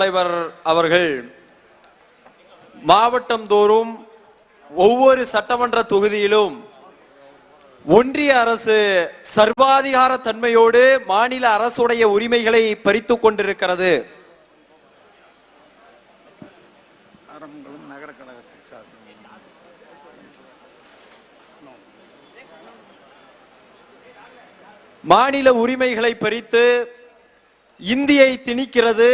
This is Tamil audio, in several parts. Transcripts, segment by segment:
தலைவர் அவர்கள் மாவட்டம் தோறும் ஒவ்வொரு சட்டமன்ற தொகுதியிலும் ஒன்றிய அரசு சர்வாதிகார தன்மையோடு மாநில அரசுடைய உரிமைகளை பறித்துக் கொண்டிருக்கிறது. மாநில உரிமைகளை பறித்து இந்தியை திணிக்கிறது.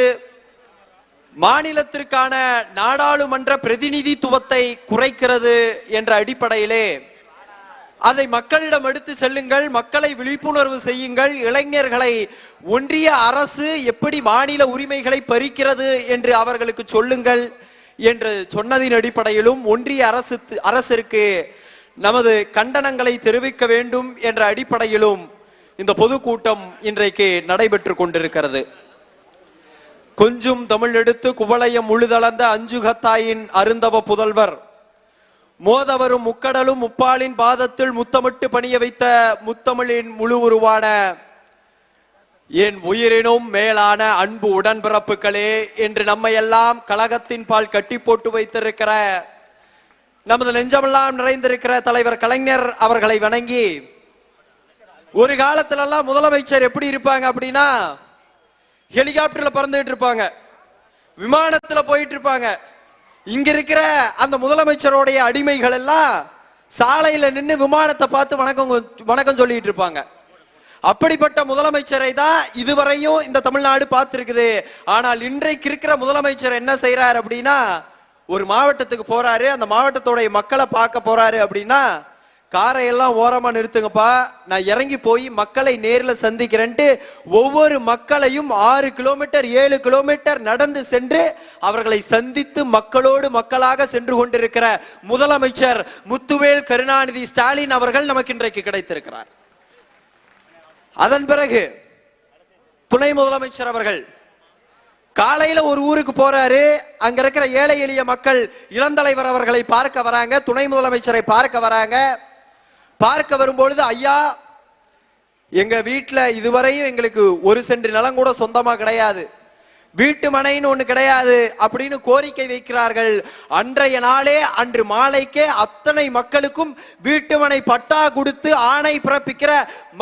மாநிலத்திற்கான நாடாளுமன்ற பிரதிநிதித்துவத்தை குறைக்கிறது என்ற அடிப்படையிலே அதை மக்களிடம் எடுத்து செல்லுங்கள் மக்களை விழிப்புணர்வு செய்யுங்கள் இளைஞர்களை ஒன்றிய அரசு எப்படி மாநில உரிமைகளை பறிக்கிறது என்று அவர்களுக்கு சொல்லுங்கள் என்று சொன்னதின் அடிப்படையிலும் ஒன்றிய அரசு அரசிற்கு நமது கண்டனங்களை தெரிவிக்க வேண்டும் என்ற அடிப்படையிலும் இந்த பொதுக்கூட்டம் இன்றைக்கு நடைபெற்று கொண்டிருக்கிறது. கொஞ்சம் தமிழ் எடுத்து குவளையம் முழுதளந்த அஞ்சுகத்தாயின் அருந்தவ புதல்வர். மோதவரும் முக்கடலும் முப்பாலின் பாதத்தில் முத்தமிட்டு பணிய வைத்த முத்தமிழின் முழு உருவான என் உயிரினும் மேலான அன்பு உடன்பிறப்புகளே என்று நம்மை எல்லாம் கழகத்தின் பால் கட்டி போட்டு வைத்திருக்கிற நமது நெஞ்சமெல்லாம் நிறைந்திருக்கிற தலைவர் கலைஞர் அவர்களை வணங்கி ஒரு காலத்திலெல்லாம் முதலமைச்சர் எப்படி இருப்பாங்க அப்படின்னா ஹெலிகாப்டர்ல பறந்துட்டு இருப்பாங்க. விமானத்துல போயிட்டு இருப்பாங்க இங்க இருக்கிற அந்த முதலமைச்சருடைய அடிமைகள் எல்லாம் சாலையில நின்று விமானத்தை பார்த்து வணக்கம் வணக்கம் சொல்லிட்டு இருப்பாங்க. அப்படிப்பட்ட முதலமைச்சரை தான் இதுவரையும் இந்த தமிழ்நாடு பார்த்துருக்குது. ஆனால் இன்றைக்கு இருக்கிற முதலமைச்சர் என்ன செய்யறாரு அப்படின்னா ஒரு மாவட்டத்துக்கு போறாரு. அந்த மாவட்டத்தோடைய மக்களை பார்க்க போறாரு அப்படின்னா காரை எல்லாம் ஓரமா நிறுத்துங்கப்பா. நான் இறங்கி போய் மக்களை நேரில் சந்திக்கிறேன்ட்டு ஒவ்வொரு மக்களையும் ஆறு கிலோமீட்டர் ஏழு கிலோமீட்டர் நடந்து சென்று அவர்களை சந்தித்து மக்களோடு மக்களாக சென்று கொண்டிருக்கிற முதலமைச்சர் முத்துவேல் கருணாநிதி ஸ்டாலின் அவர்கள் நமக்கு இன்றைக்கு கிடைத்திருக்கிறார். அதன் பிறகு துணை முதலமைச்சர் அவர்கள் காலையில ஒரு ஊருக்கு போறாரு. அங்க இருக்கிற ஏழை எளிய மக்கள் இளந்தலைவர் அவர்களை பார்க்க வராங்க. துணை முதலமைச்சரை பார்க்க வராங்க. பார்க்க வரும்பொழுது ஐயா எங்க வீட்டில் இதுவரையும் எங்களுக்கு ஒரு சென்று நிலம் கூட சொந்தமா கிடையாது. வீட்டு மனைன்னு ஒன்று கிடையாது அப்படின்னு கோரிக்கை வைக்கிறார்கள். அன்றைய நாளே அன்று மாலைக்கே அத்தனை மக்களுக்கும் வீட்டு மனை பட்டா கொடுத்து ஆணை பிறப்பிக்கிற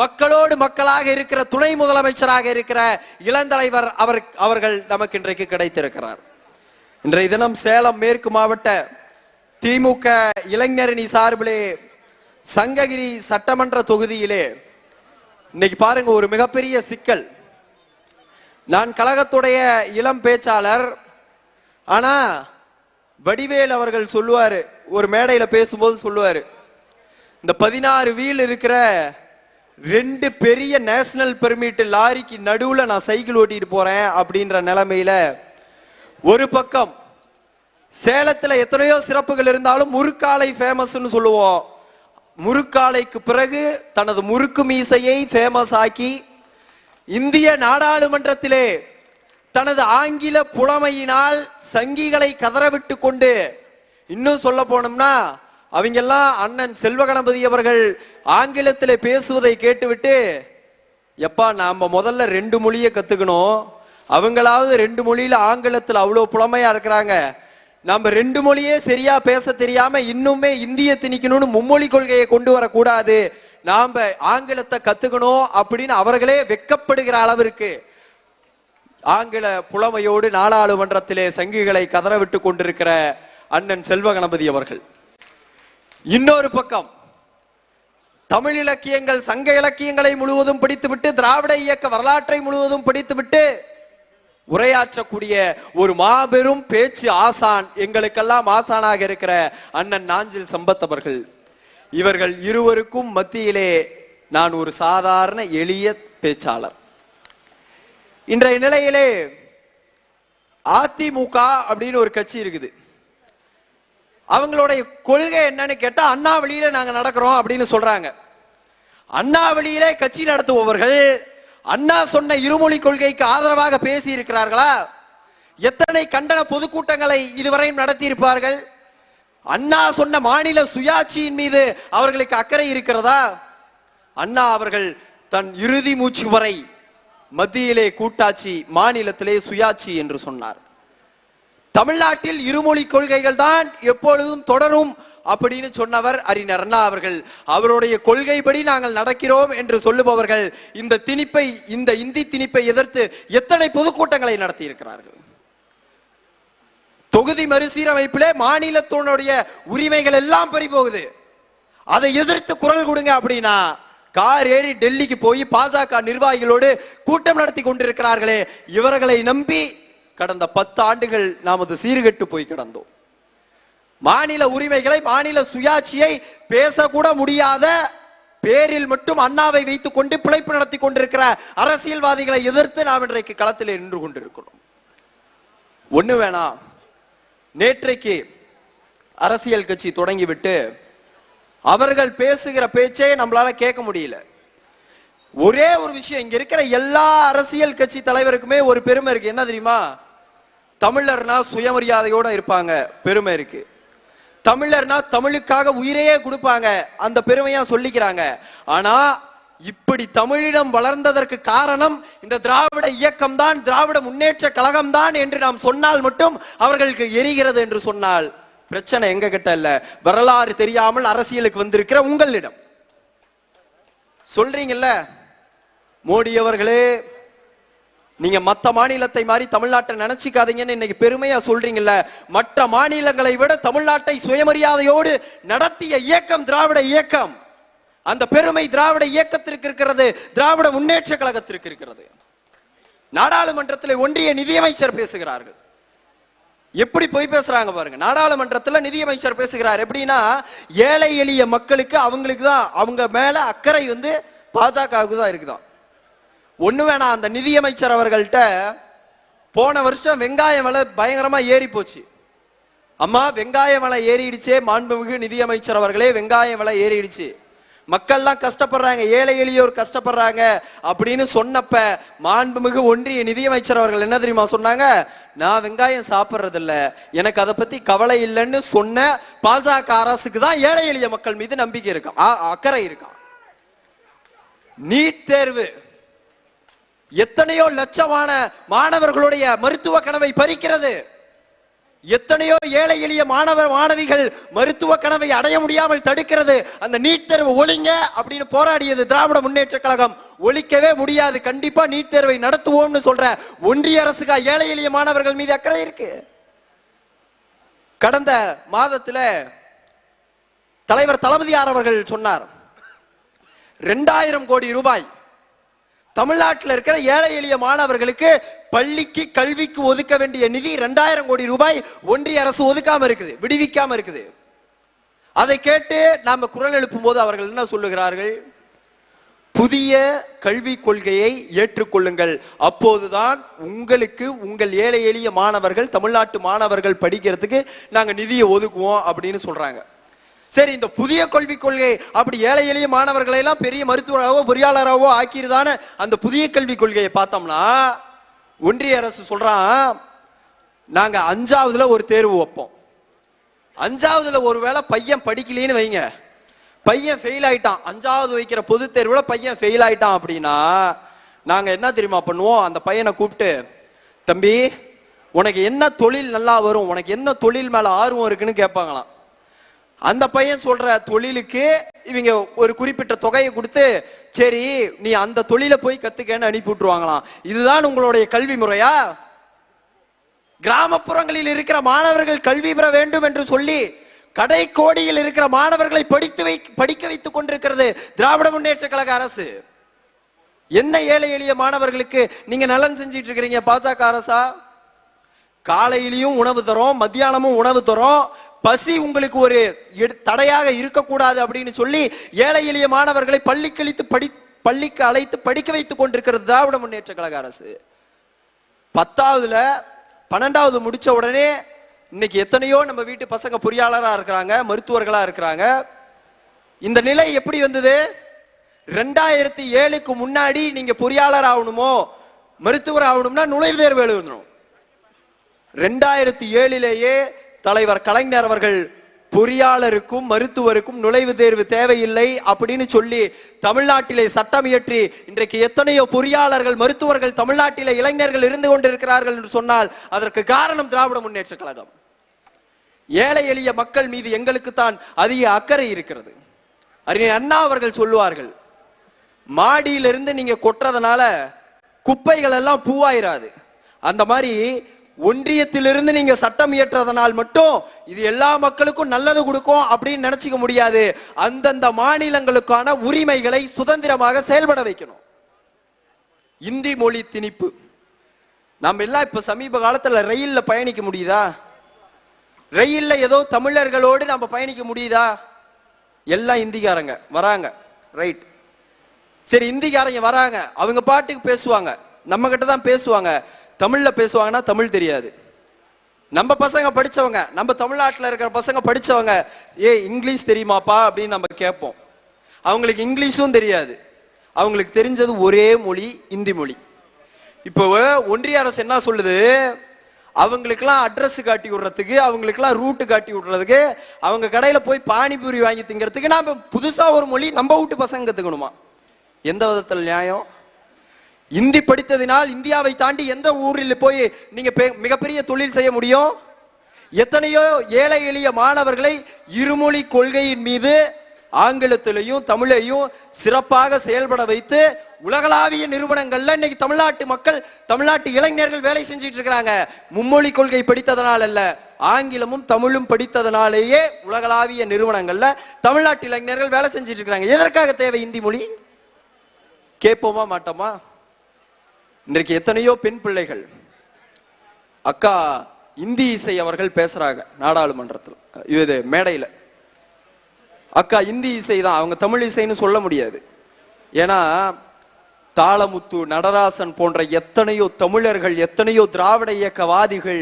மக்களோடு மக்களாக இருக்கிற துணை முதலமைச்சராக இருக்கிற இளந்தலைவர் அவர் அவர்கள் நமக்கு இன்றைக்கு கிடைத்திருக்கிறார். இன்றைய தினம் சேலம் மேற்கு மாவட்ட திமுக இளைஞரணி சார்பிலே சங்ககிரி சட்டமன்ற தொகுதியிலே இன்னைக்கு பாருங்க ஒரு மிகப்பெரிய சிக்கல். நான் கழகத்துடைய இளம் பேச்சாளர் ஆனா வடிவேல் அவர்கள் சொல்லுவாரு ஒரு மேடையில பேசும்போது சொல்லுவாரு இந்த பதினாறு வீல் இருக்கிற ரெண்டு பெரிய நேஷனல் பெர்மிட் லாரிக்கு நடுவுல நான் சைக்கிள் ஓட்டிட்டு போறேன் அப்படின்ற நிலைமையில ஒரு பக்கம் சேலத்துல எத்தனையோ சிறப்புகள் இருந்தாலும் முறுக்காலை ஃபேமஸ்னு சொல்லுவோம். முறுக்காலைக்கு பிறகு தனது முறுக்கு மீசையை ஃபேமஸ் ஆக்கி இந்திய நாடாளுமன்றத்திலே தனது ஆங்கில புலமையினால் சங்கிகளை கதறவிட்டு கொண்டு இன்னும் சொல்ல போனோம்னா அவங்கெல்லாம் அண்ணன் செல்வ கணபதி அவர்கள் ஆங்கிலத்தில் பேசுவதை கேட்டுவிட்டு எப்பா நாம் முதல்ல ரெண்டு மொழியை கற்றுக்கணும் அவங்களாவது ரெண்டு மொழியில் ஆங்கிலத்தில் அவ்வளோ புலமையாக இருக்கிறாங்க. நம்ம ரெண்டு மொழியே சரியா பேச தெரியாம இன்னுமே இந்திய திணிக்கணும்னு மும்மொழி கொள்கையை கொண்டு வரக்கூடாது. நாம ஆங்கிலத்தை கத்துக்கணும் அப்படின்னு அவர்களே வெக்கப்படுகிற அளவிற்கு ஆங்கில புலமையோடு நாடாளுமன்றத்திலே சங்கிகளை கதறவிட்டு கொண்டிருக்கிற அண்ணன் செல்வ கணபதி அவர்கள். இன்னொரு பக்கம் தமிழ் இலக்கியங்கள் சங்க இலக்கியங்களை முழுவதும் படித்துவிட்டு திராவிட இயக்க வரலாற்றை முழுவதும் படித்துவிட்டு உரையாற்றக்கூடிய ஒரு மாபெரும் பேச்சு ஆசான் எங்களுக்கெல்லாம் ஆசானாக இருக்கிற அண்ணன் நாஞ்சில் சம்பத் அவர்கள். இவர்கள் இருவருக்கும் மத்தியிலே நான் ஒரு சாதாரண எளிய பேச்சாளர். இன்றைய நிலையிலே அதிமுக அப்படின்னு ஒரு கட்சி இருக்குது. அவங்களுடைய கொள்கை என்னன்னு கேட்டா அண்ணாவளியில நாங்க நடக்கிறோம் அப்படின்னு சொல்றாங்க. அண்ணாவளியிலே கட்சி நடத்துபவர்கள் அண்ணா சொன்ன இருமொழி கொள்கைக்கு ஆதரவாக பேசி இருக்கிறார்களா எத்தனை கண்டன பொதுக்கூட்டங்களை இதுவரையும் நடத்தியிருப்பார்கள்? அண்ணா சொன்ன மாநில சுயாட்சியின் மீது அவர்களுக்கு அக்கறை இருக்கிறதா? அண்ணா அவர்கள் தன் இறுதி மூச்சு வரை மத்தியிலே கூட்டாட்சி மாநிலத்திலே சுயாட்சி என்று சொன்னார். தமிழ்நாட்டில் இருமொழி கொள்கைகள் தான் எப்பொழுதும் தொடரும் அப்படின்னு சொன்னவர் அறிஞர் அண்ணா அவர்கள். அவருடைய கொள்கைப்படி நாங்கள் நடக்கிறோம் என்று சொல்லுபவர்கள் இந்த திணிப்பை இந்த இந்தி திணிப்பை எதிர்த்து எத்தனை பொதுக்கூட்டங்களை நடத்தி இருக்கிறார்கள் தொகுதி மறுசீரமைப்பிலே மாநிலத்தினுடைய உரிமைகள் எல்லாம் பறிபோகுது அதை எதிர்த்து குரல் கொடுங்க அப்படின்னா கார் ஏறி டெல்லிக்கு போய் பாஜக நிர்வாகிகளோடு கூட்டம் நடத்தி கொண்டிருக்கிறார்களே. இவர்களை நம்பி கடந்த பத்து ஆண்டுகள் நாம் அது சீர்கெட்டு போய் கிடந்தோம். மாநில உரிமைகளை மாநில சுயாட்சியை பேசக்கூட முடியாத பேரில் மட்டும் அண்ணாவை வைத்துக் கொண்டு பிழைப்பு நடத்தி கொண்டிருக்கிற அரசியல்வாதிகளை எதிர்த்து நாம் இன்றைக்கு களத்தில் நின்று கொண்டிருக்கிறோம். ஒண்ணு வேணாம். நேற்றைக்கு அரசியல் கட்சி தொடங்கிவிட்டு அவர்கள் பேசுகிற பேச்சே நம்மளால கேட்க முடியல. ஒரே ஒரு விஷயம் இங்க இருக்கிற எல்லா அரசியல் கட்சி தலைவருக்குமே ஒரு பெருமை இருக்கு. என்ன தெரியுமா? தமிழர்னா சுயமரியாதையோட இருப்பாங்க. பெருமை இருக்கு. தமிழர்னா தமிழுக்காக உயிரையே கொடுப்பாங்க. அந்த பெருமையா சொல்லிக்கிறாங்க. ஆனா இப்படி தமிழிடம் வளர்ந்ததற்கு காரணம் இந்த திராவிட இயக்கம் தான் திராவிட முன்னேற்ற கழகம் தான் என்று நாம் சொன்னால் மட்டும் அவர்களுக்கு எரிகிறது என்று சொன்னால் பிரச்சனை எங்க கிட்ட இல்ல. வரலாறு தெரியாமல் அரசியலுக்கு வந்திருக்கிற உங்களிடம். சொல்றீங்கல்ல? மோடி அவர்களே நீங்க மத்த மாநிலத்தை மாதிரி தமிழ்நாட்டை நினைச்சுக்காதீங்கன்னு இன்னைக்கு பெருமையா சொல்றீங்கல்ல. மற்ற மாநிலங்களை விட தமிழ்நாட்டை சுயமரியாதையோடு நடத்திய இயக்கம் திராவிட இயக்கம். அந்த பெருமை திராவிட இயக்கத்திற்கு இருக்கிறது திராவிட முன்னேற்ற கழகத்திற்கு இருக்கிறது. நாடாளுமன்றத்தில் ஒன்றிய நிதியமைச்சர் பேசுகிறார்கள். எப்படி போய் பேசுறாங்க பாருங்க. நாடாளுமன்றத்தில் நிதியமைச்சர் பேசுகிறார். எப்படின்னா ஏழை எளிய மக்களுக்கு அவங்களுக்கு தான் அவங்க மேல அக்கறை வந்து பாஜகவுக்கு தான் இருக்குதான். ஒன்று வேணாம் அந்த நிதியமைச்சர் அவர்கள்ட்ட போன வருஷம் வெங்காயம் விலை பயங்கரமா ஏறி போச்சு. அம்மா வெங்காய விலை ஏறிடுச்சே மாண்புமிகு நிதியமைச்சர் அவர்களே வெங்காய விலை ஏறிடுச்சு. மக்கள்லாம் கஷ்டப்படுறாங்க ஏழை எளியோர் கஷ்டப்படுறாங்க அப்படின்னு சொன்னப்ப மாண்புமிகு ஒன்றிய நிதியமைச்சர் அவர்கள் என்ன தெரியுமா சொன்னாங்க? நான் வெங்காயம் சாப்பிட்றதில்ல எனக்கு அதை பத்தி கவலை இல்லைன்னு சொன்ன பாஜக அரசுக்கு தான் ஏழை எளிய மக்கள் மீது நம்பிக்கை இருக்கான் ஆ, அக்கறை இருக்கான் நீட் தேர்வு எத்தனையோ லட்சமான மாணவர்களுடைய மருத்துவ கனவை பறிக்கிறது. எத்தனையோ ஏழை எளிய மாணவர் மாணவிகள் மருத்துவ கனவை அடைய முடியாமல் தடுக்கிறது. அந்த நீட் தேர்வு ஒழிங்க அப்படின்னு போராடியது திராவிட முன்னேற்ற கழகம். ஒழிக்கவே முடியாது. கண்டிப்பா நீட் தேர்வை நடத்துவோம்னு சொல்ற ஒன்றிய அரசுக்கா ஏழை எளிய மாணவர்கள் மீது அக்கறை இருக்கு. கடந்த மாதத்துல தலைவர் தளபதியார் அவர்கள் சொன்னார் ரெண்டாயிரம் கோடி ரூபாய் தமிழ்நாட்டில் இருக்கிற ஏழை எளிய மாணவர்களுக்கு பள்ளிக்கு கல்விக்கு ஒதுக்க வேண்டிய நிதி ரெண்டாயிரம் கோடி ரூபாய் ஒன்றிய அரசு ஒதுக்காம இருக்குது விடுவிக்காம இருக்குது. அதை கேட்டு நாம குரல் எழுப்பும் போது அவர்கள் என்ன சொல்லுகிறார்கள்? புதிய கல்விக் கொள்கையை ஏற்றுக்கொள்ளுங்கள். அப்போதுதான் உங்களுக்கு உங்கள் ஏழை எளிய மாணவர்கள் தமிழ்நாட்டு மாணவர்கள் படிக்கிறதுக்கு நாங்கள் நிதியை ஒதுக்குவோம் அப்படின்னு சொல்றாங்க. சரி இந்த புதிய கல்விக் கொள்கை அப்படி ஏழை எளிய மாணவர்களை எல்லாம் பெரிய மருத்துவராகவோ பொறியாளராகவோ ஆக்கியிருதான அந்த புதிய கல்விக் கொள்கையை பார்த்தோம்னா ஒன்றிய அரசு சொல்றான் நாங்க அஞ்சாவதுல ஒரு தேர்வு வைப்போம். அஞ்சாவதுல ஒருவேளை பையன் படிக்கலைன்னு வைங்க. பையன் ஃபெயில் ஆயிட்டான். அஞ்சாவது வைக்கிற பொது தேர்வுல பையன் ஃபெயில் ஆயிட்டான் அப்படின்னா நாங்க என்ன தெரியுமா பண்ணுவோம்? அந்த பையனை கூப்பிட்டு தம்பி உனக்கு என்ன தொழில் நல்லா வரும்? உனக்கு என்ன தொழில் மேல ஆர்வம் இருக்குன்னு கேட்பாங்களாம். அந்த பையன் சொல்ற தொழிலுக்கு இவங்க ஒரு குறிப்பிட்ட தொகையை கொடுத்து சரி நீ அந்த தொழிலை போய் கத்துக்கன்னு அனுப்பி விட்டுருவாங்களாம். இதுதான் உங்களுடைய கல்வி முறையா? கிராமப்புறங்களில் இருக்கிற மாணவர்கள் கல்வி பெற வேண்டும் என்று சொல்லி கடை கோடியில் இருக்கிற மாணவர்களை படித்து வை படிக்க வைத்துக் கொண்டிருக்கிறது திராவிட முன்னேற்ற கழக அரசு. என்ன ஏழை எளிய மாணவர்களுக்கு நீங்க நலன் செஞ்சிட்டு இருக்கிறீங்க பாஜக அரசா? காலையிலையும் உணவு தரோம் மத்தியானமும் உணவு தரோம். பசி உங்களுக்கு ஒரு எடு- தடையாக இருக்கக்கூடாது அப்படின்னு சொல்லி ஏழை எளிய மாணவர்களை பள்ளி கழித்து படி பள்ளிக்கு அழைத்து படிக்க வைத்துக் கொண்டிருக்கிறது திராவிட முன்னேற்ற கழக அரசு. பத்தாவதுல பன்னெண்டாவது முடிச்ச உடனே இன்னைக்கு எத்தனையோ நம்ம வீட்டு பசங்க பொறியாளராக இருக்கிறாங்க மருத்துவர்களாக இருக்கிறாங்க. இந்த நிலை எப்படி வந்தது? ரெண்டாயிரத்தி ஏழுக்கு முன்னாடி நீங்க பொறியாளர் ஆகணுமோ மருத்துவர் ஆகணும்னா நுழைவு தேர்வு எழுதணும். ரெண்டாயிரத்தி ஏழிலேயே தலைவர் கலைஞர் அவர்கள் பொறியாளருக்கும் மருத்துவருக்கும் நுழைவு தேர்வு தேவையில்லை அப்படின்னு சொல்லி தமிழ்நாட்டிலே சட்டம் இயற்றி இன்றைக்கு எத்தனையோ பொறியாளர்கள் மருத்துவர்கள் தமிழ்நாட்டிலே இளைஞர்கள் இருந்து கொண்டிருக்கிறார்கள் என்று சொன்னால் அதற்கு காரணம் திராவிட முன்னேற்ற கழகம். ஏழை எளிய மக்கள் மீது எங்களுக்கு தான் அதிக அக்கறை இருக்கிறது. அறிஞர் அண்ணா அவர்கள் சொல்லுவார்கள் மாடியிலிருந்து நீங்க கொட்டுறதுனால குப்பைகள் எல்லாம் பூவாயிராது. அந்த மாதிரி ஒன்றியத்திலிருந்து நீங்க சட்டம் இயற்றதனால் மட்டும் இது எல்லா மக்களுக்கும் நல்லது கொடுக்கும் அப்படின்னு நினைச்சுக்க முடியாது. அந்தந்த மாநிலங்களுக்கான உரிமைகளை சுதந்திரமாக செயல்பட வைக்கணும். இந்தி மொழி திணிப்பு. நம்ம எல்லாம் இப்ப சமீப காலத்துல ரயில்ல பயணிக்க முடியுதா? ரயில்ல ஏதோ தமிழர்களோடு நம்ம பயணிக்க முடியுதா? எல்லாம் இந்திக்காரங்க வராங்க. ரைட். சரி இந்திக்காரங்க வராங்க. அவங்க பாட்டுக்கு பேசுவாங்க. நம்ம கிட்ட தான் பேசுவாங்க. தமிழ்ல பேசுவாங்கன்னா தமிழ் தெரியாது. நம்ம பசங்க படிச்சவங்க நம்ம தமிழ்நாட்டில் இருக்கிற பசங்க படிச்சவங்க ஏ இங்கிலீஷ் தெரியுமாப்பா? அப்படின்னு நம்ம கேட்போம். அவங்களுக்கு இங்கிலீஷும் தெரியாது. அவங்களுக்கு தெரிஞ்சது ஒரே மொழி இந்தி மொழி. இப்போ ஒன்றிய அரசு என்ன சொல்லுது? அவங்களுக்கெல்லாம் அட்ரஸ் காட்டி விடுறதுக்கு அவங்களுக்கெல்லாம் ரூட்டு காட்டி விடுறதுக்கு அவங்க கடையில் போய் பானிபூரி வாங்கி திங்கிறதுக்கு நாம புதுசாக ஒரு மொழி நம்ம வீட்டு பசங்க கற்றுக்கணுமா எந்த விதத்தில் நியாயம்? இந்தி படித்ததினால் இந்தியாவை தாண்டி எந்த ஊரில் போய் நீங்க பெ- மிகப்பெரிய தொழில் செய்ய முடியும்? எத்தனையோ ஏழை எளிய மாணவர்களை இருமொழி கொள்கையின் மீது ஆங்கிலத்திலையும் தமிழையும் சிறப்பாக செயல்பட வைத்து உலகளாவிய நிறுவனங்கள்ல இன்னைக்கு தமிழ்நாட்டு மக்கள் தமிழ்நாட்டு இளைஞர்கள் வேலை செஞ்சுட்டு இருக்கிறாங்க. மும்மொழி கொள்கை படித்ததனால் அல்ல ஆங்கிலமும் தமிழும் படித்ததனாலேயே உலகளாவிய நிறுவனங்கள்ல தமிழ்நாட்டு இளைஞர்கள் வேலை செஞ்சுட்டு இருக்கிறாங்க. எதற்காக தேவை இந்தி மொழி? கேட்போமா மாட்டோமா? இன்றைக்கு எத்தனையோ பெண் பிள்ளைகள் அக்கா இந்தி இசை அவர்கள் பேசுறாங்க நாடாளுமன்றத்தில் இது மேடையில். அக்கா இந்தி இசை தான் அவங்க தமிழ் இசைன்னு சொல்ல முடியாது. ஏன்னா தாளமுத்து நடராசன் போன்ற எத்தனையோ தமிழர்கள் எத்தனையோ திராவிட இயக்கவாதிகள்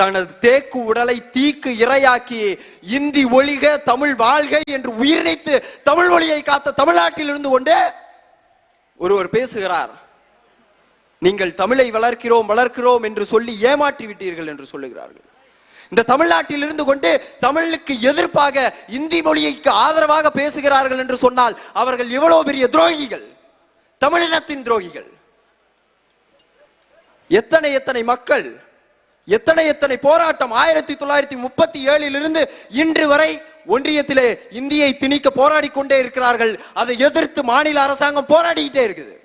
தனது தேக்கு உடலை தீக்கு இரையாக்கி இந்தி ஒழிக தமிழ் வாழ்க என்று உயிரிழைத்து தமிழ் மொழியை காத்த தமிழ்நாட்டில் இருந்து கொண்டு ஒருவர் பேசுகிறார். நீங்கள் தமிழை வளர்க்கிறோம் வளர்க்கிறோம் என்று சொல்லி ஏமாற்றி விட்டீர்கள் என்று சொல்லுகிறார்கள். இந்த தமிழ்நாட்டில் இருந்து கொண்டு தமிழுக்கு எதிர்ப்பாக இந்தி மொழிக்கு ஆதரவாக பேசுகிறார்கள் என்று சொன்னால் அவர்கள் எவ்வளவு பெரிய துரோகிகள்? தமிழினத்தின் துரோகிகள். எத்தனை எத்தனை மக்கள் எத்தனை எத்தனை போராட்டம் ஆயிரத்தி தொள்ளாயிரத்தி முப்பத்தி ஏழில் இருந்து இன்று வரை ஒன்றியத்திலே இந்தியை திணிக்க போராடி கொண்டே இருக்கிறார்கள். அதை எதிர்த்து மாநில அரசாங்கம் போராடிக்கிட்டே இருக்குது.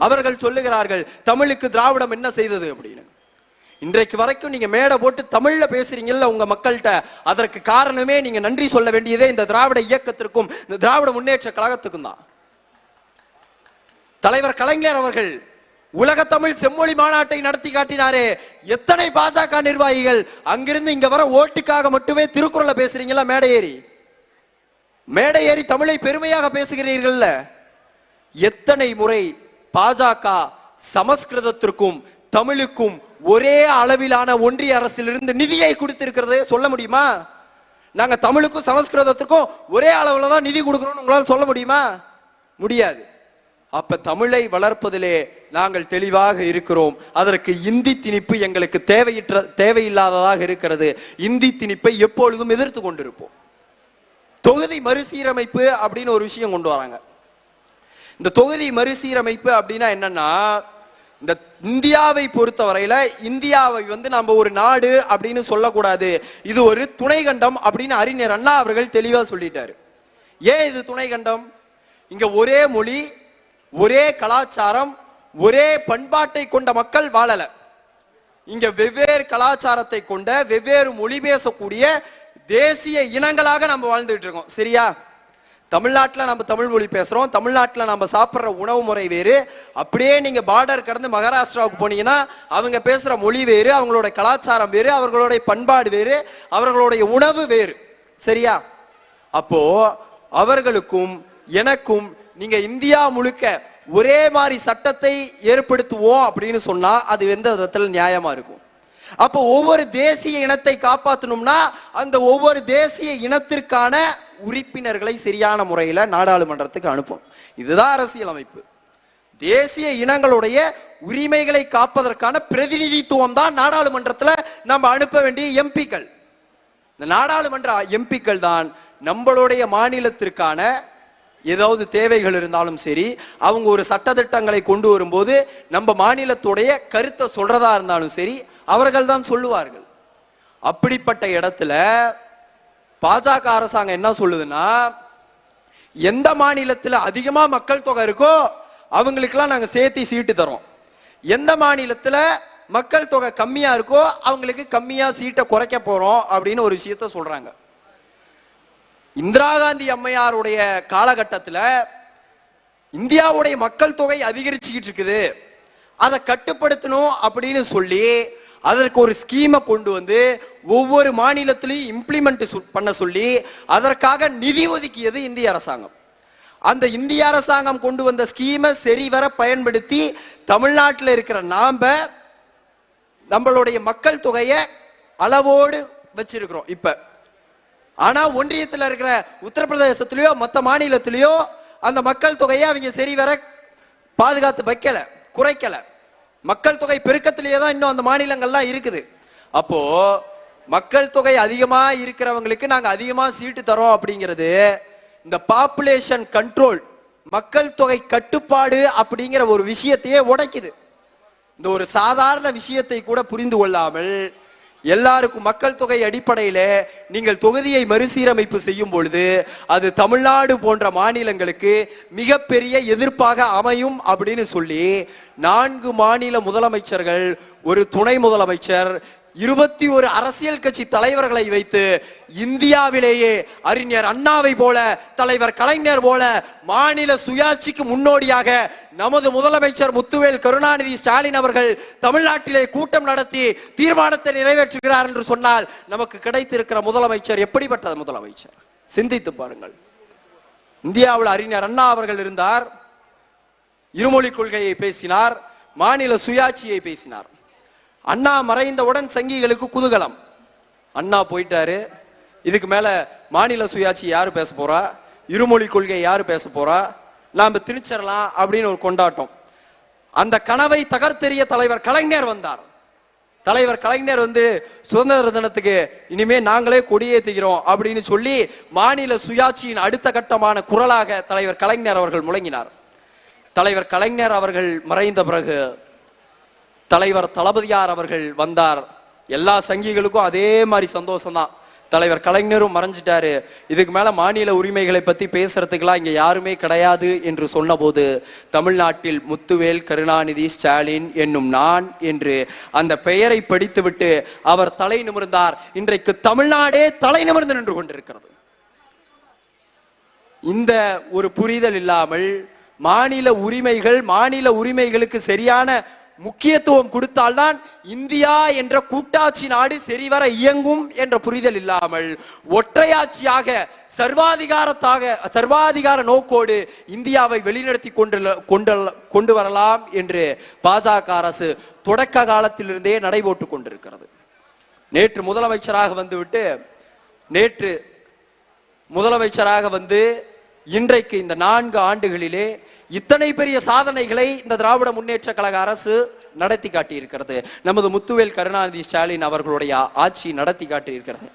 அவர்கள் சொல்லுகிறார்கள் தமிழுக்கு திராவிடம் என்ன செய்தது? அப்படின்னு. இன்றைக்கு வரைக்கும் நீங்க மேடை போட்டு தமிழ்ல பேசுறீங்கல்ல உங்க மக்கள்கிட்ட அதற்கு காரணமே நீங்க நன்றி சொல்ல வேண்டியதே இந்த திராவிட இயக்கத்திற்கும் இந்த திராவிட முன்னேற்ற கழகத்துக்கும் தான். தலைவர் கலைஞர் அவர்கள் உலக தமிழ் செம்மொழி மாநாட்டை நடத்தி காட்டினாரே எத்தனை பாஜக நிர்வாகிகள் அங்கிருந்து இங்க வர ஓட்டுக்காக மட்டுமே திருக்குறளை பேசுறீங்களா மேடை ஏறி. மேடை ஏறி தமிழை பெருமையாக பேசுகிறீர்கள்ல எத்தனை முறை பாஜக சமஸ்கிருதத்திற்கும் தமிழுக்கும் ஒரே அளவிலான ஒன்றிய அரசிலிருந்து நிதியை கொடுத்திருக்கிறதே சொல்ல முடியுமா? நாங்க தமிழுக்கும் சமஸ்கிருதத்திற்கும் ஒரே அளவுல தான் நிதி கொடுக்கணும்னு உங்களால் சொல்ல முடியுமா? முடியாது. அப்ப தமிழை வளர்ப்பதிலே நாங்கள் தெளிவாக இருக்கிறோம். அதற்கு இந்தி திணிப்பு எங்களுக்கு தேவையற்ற தேவையில்லாததாக இருக்கிறது. இந்தி திணிப்பை எப்பொழுதும் எதிர்த்து கொண்டிருப்போம். தொகுதி மறுசீரமைப்பு அப்படின்னு ஒரு விஷயம் கொண்டு வராங்க. இந்த தொகுதி மறுசீரமைப்பு அப்படின்னா என்னன்னா இந்த இந்தியாவை பொறுத்தவரையில இந்தியாவை வந்து நம்ம ஒரு நாடு அப்படின்னு சொல்லக்கூடாது. இது ஒரு துணை கண்டம் அப்படின்னு அறிஞர் அண்ணா அவர்கள் தெளிவா சொல்லிட்டாரு. ஏன் இது துணை கண்டம் இங்க ஒரே மொழி ஒரே கலாச்சாரம் ஒரே பண்பாட்டை கொண்ட மக்கள் வாழல. இங்க வெவ்வேறு கலாச்சாரத்தை கொண்ட வெவ்வேறு மொழி பேசக்கூடிய தேசிய இனங்களாக நம்ம வாழ்ந்துட்டு இருக்கோம். சரியா? தமிழ்நாட்டில் நம்ம தமிழ் மொழி பேசுகிறோம் தமிழ்நாட்டில் நம்ம சாப்பிட்ற உணவு முறை வேறு. அப்படியே நீங்கள் பார்டர் கடந்து மகாராஷ்டிராவுக்கு போனீங்கன்னா அவங்க பேசுகிற மொழி வேறு அவங்களோட கலாச்சாரம் வேறு அவர்களுடைய பண்பாடு வேறு அவர்களுடைய உணவு வேறு. சரியா? அப்போ அவர்களுக்கும் எனக்கும் நீங்கள் இந்தியா முழுக்க ஒரே மாதிரி சட்டத்தை ஏற்படுத்துவோம் அப்படின்னு சொன்னால் அது எந்த விதத்தில் நியாயமாக இருக்கும்? அப்போ ஒவ்வொரு தேசிய இனத்தை காப்பாற்றணும்னா அந்த ஒவ்வொரு தேசிய இனத்திற்கான உறுப்பினர்களை சரியான முறையில் நாடாளுமன்றத்துக்கு அனுப்பும் இதுதான் அரசியலமைப்பு. தேசிய இனங்களுடைய உரிமைகளை காப்பதற்கான பிரதிநிதித்துவம் தான் நாடாளுமன்றத்தில் நம்ம அனுப்ப வேண்டிய எம்பிக்கள். இந்த நாடாளுமன்ற எம்பிக்கள் தான் நம்மளுடைய மாநிலத்திற்கான ஏதாவது தேவைகள் இருந்தாலும் சரி அவங்க ஒரு சட்டத்திட்டங்களை கொண்டு வரும்போது நம்ம மாநிலத்துடைய கருத்தை சொல்றதா இருந்தாலும் சரி அவர்கள் தான் சொல்லுவார்கள். அப்படிப்பட்ட இடத்துல பாஜக அரசாங்கம் என்ன சொல்லுதுன்னா எந்த மாநிலத்தில் அதிகமா மக்கள் தொகை இருக்கோ அவங்களுக்கெல்லாம் நாங்கள் சேர்த்து சீட்டு தரோம். எந்த மாநிலத்தில் மக்கள் தொகை கம்மியா இருக்கோ அவங்களுக்கு கம்மியா சீட்டை குறைக்க போறோம் அப்படின்னு ஒரு விஷயத்த சொல்றாங்க. இந்திரா காந்தி அம்மையாருடைய காலகட்டத்தில் இந்தியாவுடைய மக்கள் தொகை அதிகரிச்சுக்கிட்டு இருக்குது. அதை கட்டுப்படுத்தணும் அப்படின்னு சொல்லி அதற்கு ஒரு ஸ்கீமை கொண்டு வந்து ஒவ்வொரு மாநிலத்திலையும் இம்ப்ளிமெண்ட் பண்ண சொல்லி அதற்காக நிதி ஒதுக்கியது இந்திய அரசாங்கம். அந்த இந்திய அரசாங்கம் கொண்டு வந்த ஸ்கீமை சரிவர பயன்படுத்தி தமிழ்நாட்டில் இருக்கிற நாம நம்மளுடைய மக்கள் தொகையை அளவோடு வச்சிருக்கிறோம் இப்ப. ஆனா ஒன்றியத்தில் இருக்கிற உத்தரப்பிரதேசத்திலயோ மற்ற மாநிலத்திலயோ அந்த மக்கள் தொகையை அவங்க சரிவர பாதுகாத்து வைக்கல குறைக்கலை. மக்கள் தொகை பெருக்கத்திலேயே தான் இன்னும் அந்த மாநிலங்கள்லாம் இருக்குது. அப்போ மக்கள் தொகை அதிகமாக இருக்கிறவங்களுக்கு நாங்கள் அதிகமாக சீட்டு தரோம் அப்படிங்கிறது இந்த பாப்புலேஷன் கண்ட்ரோல் மக்கள் தொகை கட்டுப்பாடு அப்படிங்கிற ஒரு விஷயத்தையே உடைக்குது. இந்த ஒரு சாதாரண விஷயத்தை கூட புரிந்து கொள்ளாமல் எல்லாருக்கும் மக்கள் தொகை அடிப்படையில நீங்கள் தொகுதியை மறுசீரமைப்பு செய்யும் பொழுது அது தமிழ்நாடு போன்ற மாநிலங்களுக்கு மிகப்பெரிய எதிர்ப்பாக அமையும் அப்படின்னு சொல்லி நான்கு மாநில முதலமைச்சர்கள் ஒரு துணை முதலமைச்சர் இருபத்தி ஒரு அரசியல் கட்சி தலைவர்களை வைத்து இந்தியாவிலேயே அறிஞர் அண்ணாவை போல தலைவர் கலைஞர் போல மாநில சுயாட்சிக்கு முன்னோடியாக நமது முதலமைச்சர் முத்துவேல் கருணாநிதி ஸ்டாலின் அவர்கள் தமிழ்நாட்டிலே கூட்டம் நடத்தி தீர்மானத்தை நிறைவேற்றுகிறார் என்று சொன்னால் நமக்கு கிடைத்திருக்கிற முதலமைச்சர் எப்படிப்பட்ட முதலமைச்சர்? சிந்தித்து பாருங்கள். இந்தியாவில் அறிஞர் அண்ணா அவர்கள் இருந்தார் இருமொழி கொள்கையை பேசினார் மாநில சுயாட்சியை பேசினார். அண்ணா மறைந்தவுடன் சங்கிகளுக்கு குதூகலம். அண்ணா போயிட்டாரு. இதுக்கு மேல மாநில சுயாட்சி யாரு பேச போறா? இருமொழி கொள்கை யாரு பேச போறா? நாம திணிச்சிடலாம் அப்படின்னு ஒரு கொண்டாட்டம். அந்த கனவை தகர்த்தெறிய தலைவர் கலைஞர் வந்தார். தலைவர் கலைஞர் வந்து சுதந்திர தினத்துக்கு இனிமே நாங்களே கொடியேற்றுகிறோம் அப்படின்னு சொல்லி மாநில சுயாட்சியின் அடுத்த கட்டமான குரலாக தலைவர் கலைஞர் அவர்கள் முழங்கினார். தலைவர் கலைஞர் அவர்கள் மறைந்த பிறகு தலைவர் தளபதியார் அவர்கள் வந்தார். எல்லா சங்கிகளுக்கும் அதே மாதிரி சந்தோஷம்தான். தலைவர் கலைஞரும் மறைஞ்சிட்டாரு. இதுக்கு மேல மாநில உரிமைகளை பத்தி பேசுறதுக்கெல்லாம் இங்க யாருமே கிடையாது என்று சொன்னபோது தமிழ்நாட்டில் முத்துவேல் கருணாநிதி ஸ்டாலின் என்னும் நான் என்று அந்த பெயரை படித்துவிட்டு அவர் தலை நிமிர்ந்தார். இன்றைக்கு தமிழ்நாடே தலை நிமிர்ந்து நின்று கொண்டிருக்கிறது. இந்த ஒரு புரிதல் இல்லாமல் மாநில உரிமைகள் மாநில உரிமைகளுக்கு சரியான முக்கியத்துவம் கொடுத்தால்தான் இந்தியா என்ற கூட்டாட்சி நாடு சரிவர இயங்கும் என்ற புரிதல் இல்லாமல் ஒற்றையாட்சியாக சர்வாதிகாரத்தாக சர்வாதிகார நோக்கோடு இந்தியாவை வெளிநடத்தி கொண்டு கொண்டு கொண்டு வரலாம் என்று பாஜக அரசு தொடக்க காலத்திலிருந்தே நடைபோட்டு கொண்டிருக்கிறது. நேற்று முதலமைச்சராக வந்துவிட்டு நேற்று முதலமைச்சராக வந்து இன்றைக்கு இந்த நான்கு ஆண்டுகளிலே இத்தனை பெரிய சாதனைகளை இந்த திராவிட முன்னேற்ற கழக அரசு நடத்தி காட்டியிருக்கிறது. நமது முத்துவேல் கருணாநிதி ஸ்டாலின் அவர்களுடைய ஆட்சி நடத்தி காட்டியிருக்கிறது.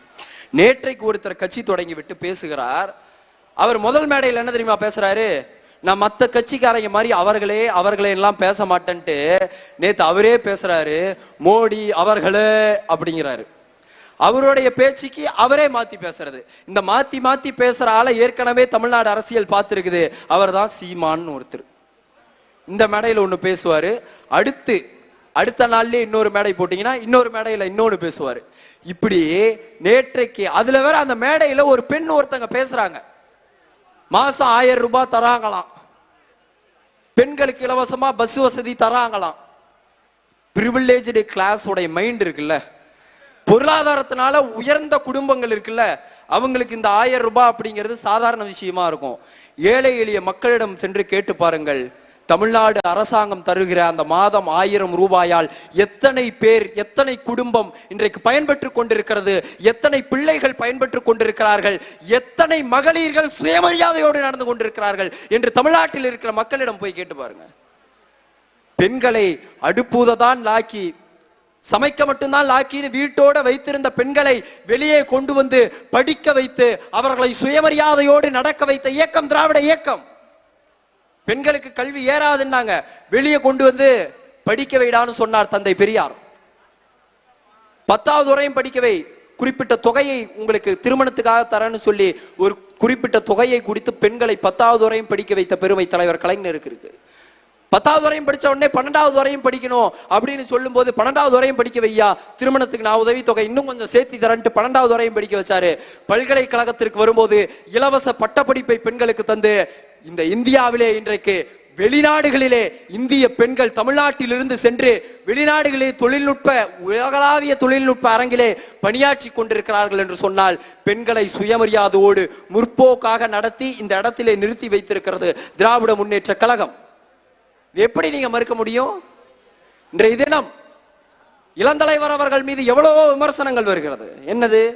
நேற்றைக்கு ஒருத்தர் கட்சி தொடங்கி விட்டு பேசுகிறார். அவர் முதல் மேடையில் என்ன தெரியுமா பேசுறாரு? நான் மற்ற கட்சிக்காரங்க மாதிரி அவர்களே அவர்களே எல்லாம் பேச மாட்டேன்ட்டு நேற்று அவரே பேசுறாரு. மோடி அவர்களே அப்படிங்கிறாரு. அவருடைய பேச்சுக்கு அவரே மாத்தி பேசுறது. இந்த மாத்தி மாத்தி பேசுற ஆளை ஏற்கனவே தமிழ்நாடு அரசியல் பார்த்துருக்குது. அவர் தான் சீமான்னு ஒருத்தர். இந்த மேடையில் ஒன்று பேசுவார். அடுத்து அடுத்த நாள்லேயே இன்னொரு மேடை போட்டிங்கன்னா இன்னொரு மேடையில் இன்னொன்று பேசுவார். இப்படி நேற்றைக்கு அதில் வேற அந்த மேடையில் ஒரு பெண் ஒருத்தங்க பேசுகிறாங்க மாதம் ஆயிரம் ரூபாய் தராங்களாம். பெண்களுக்கு இலவசமாக பஸ் வசதி தராங்களாம். ப்ரிவிலேஜ்டு கிளாஸ் உடைய மைண்ட் இருக்குல்ல. பொருளாதாரத்தினால உயர்ந்த குடும்பங்கள் இருக்குல்ல அவங்களுக்கு இந்த ஆயிரம் ரூபாய் அப்படிங்கிறது சாதாரண விஷயமா இருக்கும். ஏழை எளிய மக்களிடம் சென்று கேட்டு பாருங்கள். தமிழ்நாடு அரசாங்கம் தருகிற அந்த மாதம் ஆயிரம் ரூபாயால் எத்தனை பேர் எத்தனை குடும்பம் இன்றைக்கு பயன்பெற்று கொண்டிருக்கிறது எத்தனை பிள்ளைகள் பயன்பெற்று கொண்டிருக்கிறார்கள் எத்தனை மகளிர்கள் சுயமரியாதையோடு நடந்து கொண்டிருக்கிறார்கள் என்று தமிழ்நாட்டில் இருக்கிற மக்களிடம் போய் கேட்டு பாருங்க. பெண்களை அடுப்பூததான் லாக்கி சமைக்க மட்டும்தான் லாக்கின்னு வீட்டோட வைத்திருந்த பெண்களை வெளியே கொண்டு வந்து படிக்க வைத்து அவர்களை சுயமரியாதையோடு நடக்க வைத்த இயக்கம் திராவிட இயக்கம். பெண்களுக்கு கல்வி ஏறாதுன்னாங்க. வெளியே கொண்டு வந்து படிக்க வைடான்னு சொன்னார் தந்தை பெரியார். பத்தாவது வரையும் படிக்கவை குறிப்பிட்ட தொகையை உங்களுக்கு திருமணத்துக்காக தரேன்னு சொல்லி ஒரு குறிப்பிட்ட தொகையை குறித்து பெண்களை பத்தாவது வரையும் படிக்க வைத்த பெருமை தலைவர் கலைஞருக்கு இருக்கு. பத்தாவது வரையும் படிச்ச உடனே பன்னெண்டாவது வரையும் படிக்கணும் அப்படின்னு சொல்லும்போது பன்னெண்டாவது வரையும் படிக்க வையா? திருமணத்துக்கு நான் உதவி தொகை இன்னும் கொஞ்சம் சேர்த்தி தரேன்ட்டு பன்னெண்டாவது வரையும் படிக்க வச்சாரு. பல்கலைக்கழகத்திற்கு வரும்போது இலவச பட்டப்படிப்பை பெண்களுக்கு தந்து இந்த இந்தியாவிலே இன்றைக்கு வெளிநாடுகளிலே இந்திய பெண்கள் தமிழ்நாட்டிலிருந்து சென்று வெளிநாடுகளிலே தொழில்நுட்ப உலகளாவிய தொழில்நுட்ப அரங்கிலே பணியாற்றி கொண்டிருக்கிறார்கள் என்று சொன்னால் பெண்களை சுயமரியாதையோடு முற்போக்காக நடத்தி இந்த இடத்திலே நிறுத்தி வைத்திருக்கிறது திராவிட முன்னேற்ற கழகம். எப்படி நீங்க மறுக்க முடியும்? இன்றைய தினம் இளந்தலைவர் அவர்கள் மீது எவ்வளவோ விமர்சனங்கள் வருகிறது? என்னது?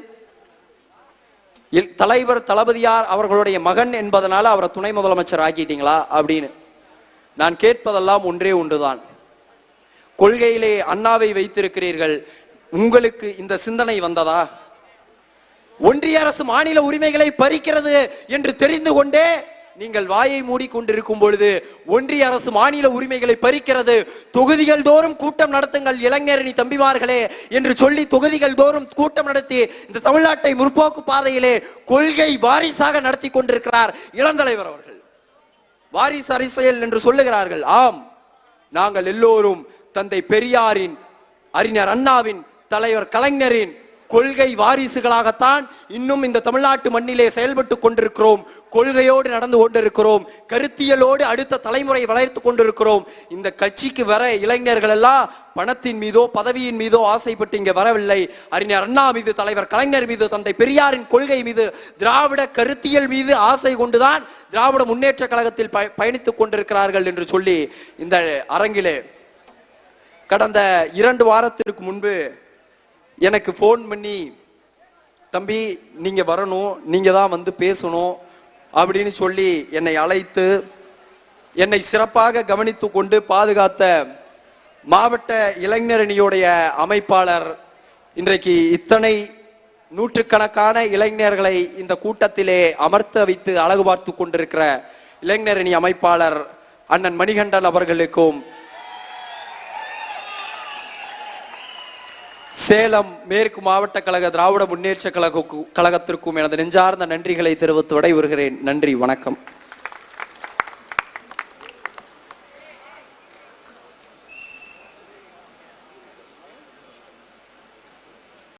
இல்- தலைவர் தளபதியார் அவர்களுடைய மகன் என்பதனால அவரை துணை முதலமைச்சர் ஆக்கிட்டீங்களா? அப்படின்னு. நான் கேட்பதெல்லாம் ஒன்றே ஒன்றுதான். கொள்கையிலே அண்ணாவை வைத்திருக்கிறீர்கள். உங்களுக்கு இந்த சிந்தனை வந்ததா? ஒன்றிய அரசு மாநில உரிமைகளை பறிக்கிறது என்று தெரிந்து கொண்டே நீங்கள் வாயை மூடிக்கொண்டிருக்கும் பொழுது ஒன்றிய அரசு மாநில உரிமைகளை பறிக்கிறது. தொகுதிகள் தோறும் கூட்டம் நடத்துங்கள் இளைஞரணி தம்பிமார்களே என்று சொல்லி தொகுதிகள் தோறும் கூட்டம் நடத்தி இந்த தமிழ்நாட்டை முற்போக்கு பாதையிலே கொள்கை வாரிசாக நடத்தி கொண்டிருக்கிறார் இளந்தலைவர் அவர்கள். வாரிசு அரசியல் என்று சொல்லுகிறார்கள். ஆம் நாங்கள் எல்லோரும் தந்தை பெரியாரின் அறிஞர் அண்ணாவின் தலைவர் கலைஞரின் கொள்கை வாரிசுகளாகத்தான் இன்னும் இந்த தமிழ்நாட்டு மண்ணிலே செயல்பட்டு கொண்டிருக்கிறோம். கொள்கையோடு நடந்து கொண்டிருக்கிறோம். கருத்தியலோடு அடுத்த தலைமுறை வளர்த்து கொண்டிருக்கிறோம். இந்த கட்சிக்கு வர இளைஞர்கள் எல்லாம் பணத்தின் மீதோ பதவியின் மீதோ ஆசைப்பட்டு இங்கே வரவில்லை. அறிஞர் அண்ணா மீது தலைவர் கலைஞர் மீது தந்தை பெரியாரின் கொள்கை மீது திராவிட கருத்தியல் மீது ஆசை கொண்டுதான் திராவிட முன்னேற்ற கழகத்தில் பயணித்துக் கொண்டிருக்கிறார்கள் என்று சொல்லி இந்த அரங்கிலே கடந்த இரண்டு வாரத்திற்கு முன்பு எனக்கு ஃபோன் பண்ணி தம்பி நீங்க வரணும் நீங்க தான் வந்து பேசணும் அப்படின்னு சொல்லி என்னை அழைத்து என்னை சிறப்பாக கவனித்து கொண்டு பாதுகாத்த மாவட்ட இளைஞரணியுடைய அமைப்பாளர் இன்றைக்கு இத்தனை நூற்றுக்கணக்கான இளைஞர்களை இந்த கூட்டத்திலே அமர்த்த வைத்து அழகு பார்த்து கொண்டிருக்கிற இளைஞரணி அமைப்பாளர் அண்ணன் மணிகண்டன் அவர்களுக்கும் சேலம் மேற்கு மாவட்ட கழக திராவிட முன்னேற்ற கழக கழகத்திற்கும் எனது நெஞ்சார்ந்த நன்றிகளை தெரிவித்து விடைபெறுகிறேன். நன்றி வணக்கம்.